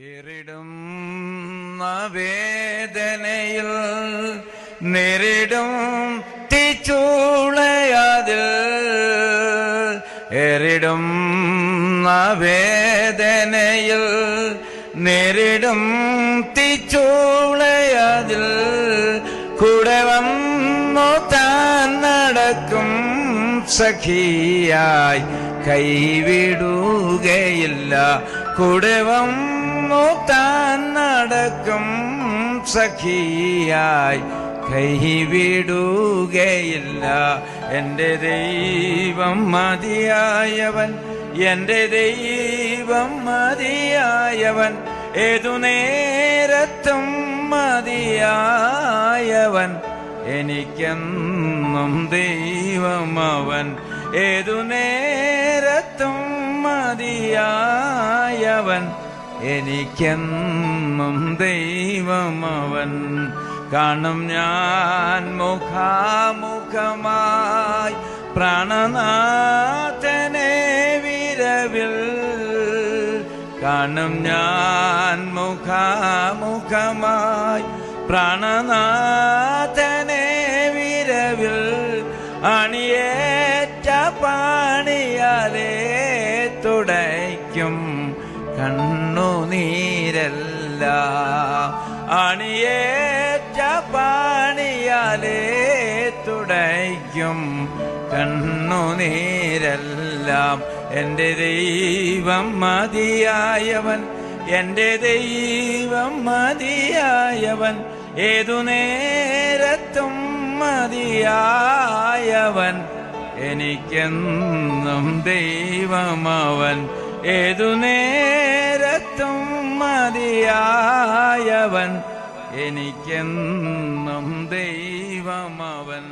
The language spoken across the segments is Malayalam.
ഇറിടും വേദനയിൽ നേരിടും തീച്ചൂളയാതിൽ എറിടും വേദനയിൽ നേരിടും തീച്ചൂളയാതിൽ. കൂടെ വന്നു താൻ നടക്കും സഖിയായി കൈവിടുകയില്ല. കുടവം മൂത്താൻ താൻ നടക്കും സഖിയായി. കൈവിടുകയില്ല. എന്റെ ദൈവം മതിയായവൻ എന്റെ ദൈവം മതിയായവൻ ഏതു നേരത്തും മതിയായവൻ എനിക്കെന്നും ദൈവമവൻ ഏതു നേരത്തും മതിയായവൻ എനിക്കെന്നും ദൈവമവൻ. കാണും ഞാൻ മുഖാമുഖമായി പ്രാണനാഥനെ വിരവിൽ. കാണും ഞാൻ മുഖാമുഖമായി പ്രാണനാഥനെ വിരവിൽ. അണിയേറ്റ കണ്ണുനീരല്ല അണിയേറ്റ പാണിയാലേ തുടയ്ക്കും. കണ്ണുനീരെല്ലാം എന്റെ ദൈവം മതിയായവൻ എന്റെ ദൈവം മതിയായവൻ. ഏതു നേരത്തും മതിയായവൻ. എനിക്കെന്നും ദൈവമവൻ. ഏതു നേരത്തും മതിയായവൻ എനിക്കെന്നും ദൈവമവൻ.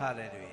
ഹല്ലേലൂയ.